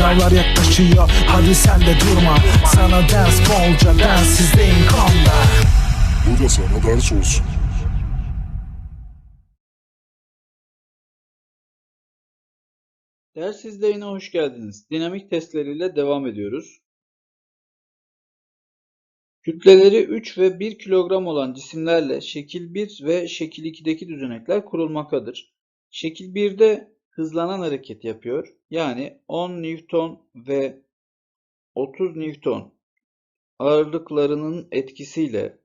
Sınavlar yaklaşıyor hadi sen de durma Sana ders bolca densizliğin konda Bu da sana ders olsun. Ders izleyine hoş geldiniz. Dinamik testleriyle devam ediyoruz. Kütleleri 3 ve 1 kilogram olan cisimlerle şekil 1 ve şekil 2'deki düzenekler kurulmaktadır. Şekil 1'de hızlanan hareket yapıyor. Yani 10 Newton ve 30 Newton ağırlıklarının etkisiyle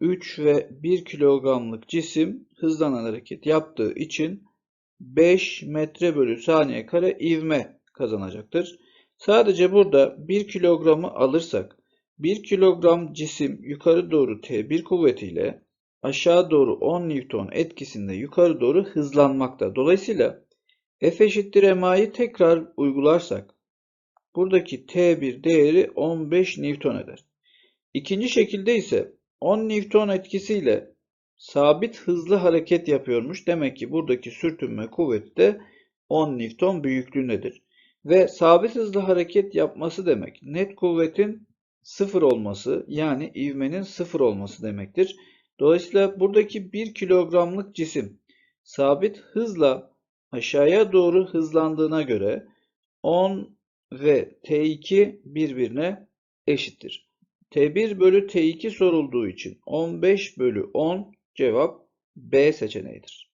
3 ve 1 kilogramlık cisim hızlanan hareket yaptığı için 5 metre bölü saniye kare ivme kazanacaktır. Sadece burada 1 kilogramı alırsak 1 kilogram cisim yukarı doğru T1 kuvvetiyle aşağı doğru 10 Newton etkisinde yukarı doğru hızlanmakta. Dolayısıyla F eşittir MA'yı tekrar uygularsak buradaki T1 değeri 15 Newton eder. İkinci şekilde ise 10 Newton etkisiyle sabit hızlı hareket yapıyormuş. Demek ki buradaki sürtünme kuvveti de 10 Newton büyüklüğündedir. Ve sabit hızlı hareket yapması demek net kuvvetin sıfır olması yani ivmenin sıfır olması demektir. Dolayısıyla buradaki 1 kilogramlık cisim sabit hızla aşağıya doğru hızlandığına göre 10 ve T2 birbirine eşittir. T1 bölü T2 sorulduğu için 15 bölü 10 cevap B seçeneğidir.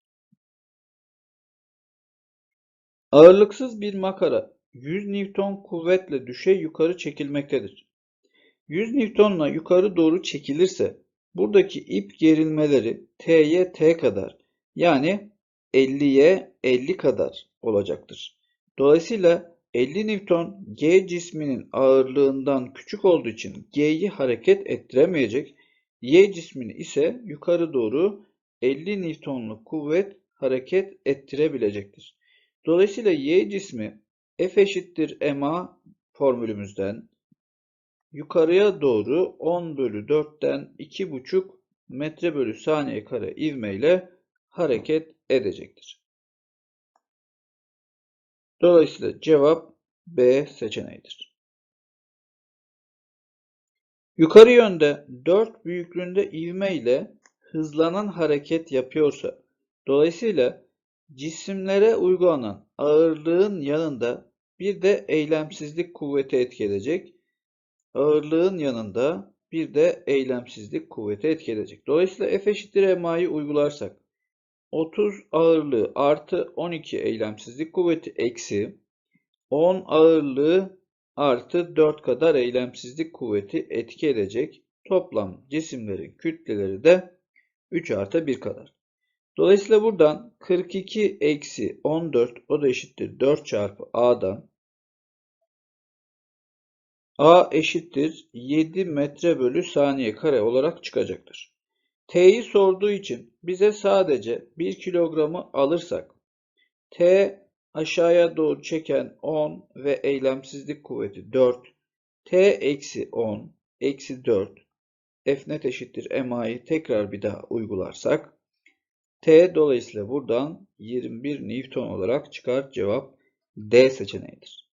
Ağırlıksız bir makara 100 Newton kuvvetle düşey yukarı çekilmektedir. 100 Newton'la yukarı doğru çekilirse buradaki ip gerilmeleri T'ye T kadar yani 50'ye 50 kadar olacaktır. Dolayısıyla 50 Newton G cisminin ağırlığından küçük olduğu için G'yi hareket ettiremeyecek. Y cismini ise yukarı doğru 50 Newton'luk kuvvet hareket ettirebilecektir. Dolayısıyla Y cismi F eşittir ma formülümüzden yukarıya doğru 10 bölü 4'ten 2,5 metre bölü saniye kare ivmeyle hareket edecektir. Dolayısıyla cevap B seçeneğidir. Yukarı yönde 4 büyüklüğünde ivme ile hızlanan hareket yapıyorsa, dolayısıyla cisimlere uygulanan ağırlığın yanında bir de eylemsizlik kuvveti etki edecek. Ağırlığın yanında bir de eylemsizlik kuvveti etki edecek. Dolayısıyla F eşittir MA'yı uygularsak 30 ağırlığı artı 12 eylemsizlik kuvveti eksi 10 ağırlığı artı 4 kadar eylemsizlik kuvveti etki edecek. Toplam cisimlerin kütleleri de 3 artı 1 kadar. Dolayısıyla buradan 42 eksi 14 o da eşittir 4 çarpı A'dan A eşittir 7 metre bölü saniye kare olarak çıkacaktır. T'yi sorduğu için bize sadece 1 kilogramı alırsak T aşağıya doğru çeken 10 ve eylemsizlik kuvveti 4 T eksi 10 eksi 4 F net eşittir MA'yı tekrar bir daha uygularsak T dolayısıyla buradan 21 Newton olarak çıkar. Cevap D seçeneğidir.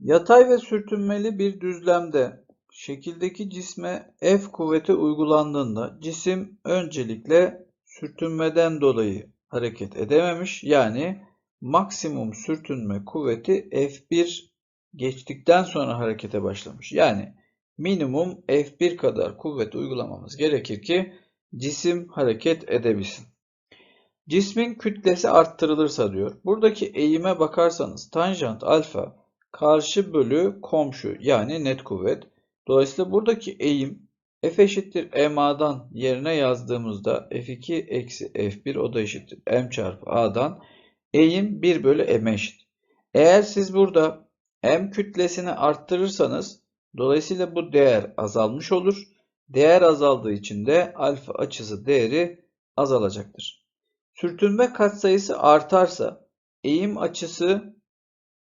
Yatay ve sürtünmeli bir düzlemde şekildeki cisme F kuvveti uygulandığında cisim öncelikle sürtünmeden dolayı hareket edememiş. Yani maksimum sürtünme kuvveti F1 geçtikten sonra harekete başlamış. Yani minimum F1 kadar kuvvet uygulamamız gerekir ki cisim hareket edebilsin. Cismin kütlesi arttırılırsa diyor. Buradaki eğime bakarsanız tanjant alfa karşı bölü komşu yani net kuvvet. Dolayısıyla buradaki eğim f eşittir ma'dan yerine yazdığımızda f2 eksi f1 o da eşittir m çarpı a'dan eğim 1 bölü m eşit. Eğer siz burada m kütlesini arttırırsanız dolayısıyla bu değer azalmış olur. Değer azaldığı için de alfa açısı değeri azalacaktır. Sürtünme katsayısı artarsa eğim açısı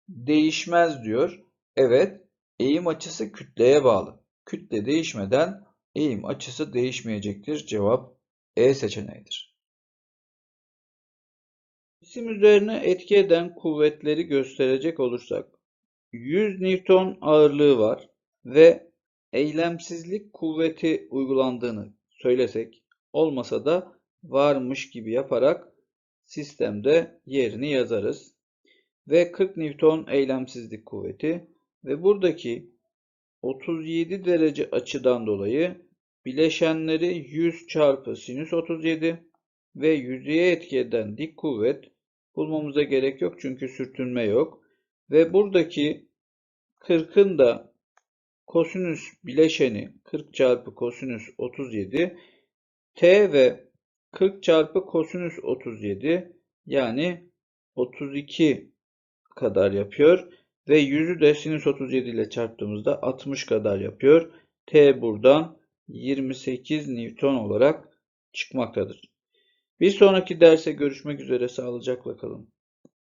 değişmez diyor. Evet, eğim açısı kütleye bağlı. Kütle değişmeden eğim açısı değişmeyecektir. Cevap E seçeneğidir. Cisim üzerine etki eden kuvvetleri gösterecek olursak 100 Newton ağırlığı var ve eylemsizlik kuvveti uygulandığını söylesek olmasa da varmış gibi yaparak sistemde yerini yazarız. Ve 40 Newton eylemsizlik kuvveti ve buradaki 37 derece açıdan dolayı bileşenleri 100 çarpı sinüs 37 ve yüzeye etki eden dik kuvvet bulmamıza gerek yok çünkü sürtünme yok. Ve buradaki 40'ın da kosinüs bileşeni 40 çarpı kosinüs 37 t ve 40 çarpı kosinüs 37 yani 32 kadar yapıyor. Ve 100'ü de sinüs 37 ile çarptığımızda 60 kadar yapıyor. T buradan 28 Newton olarak çıkmaktadır. Bir sonraki derse görüşmek üzere sağlıcakla kalın.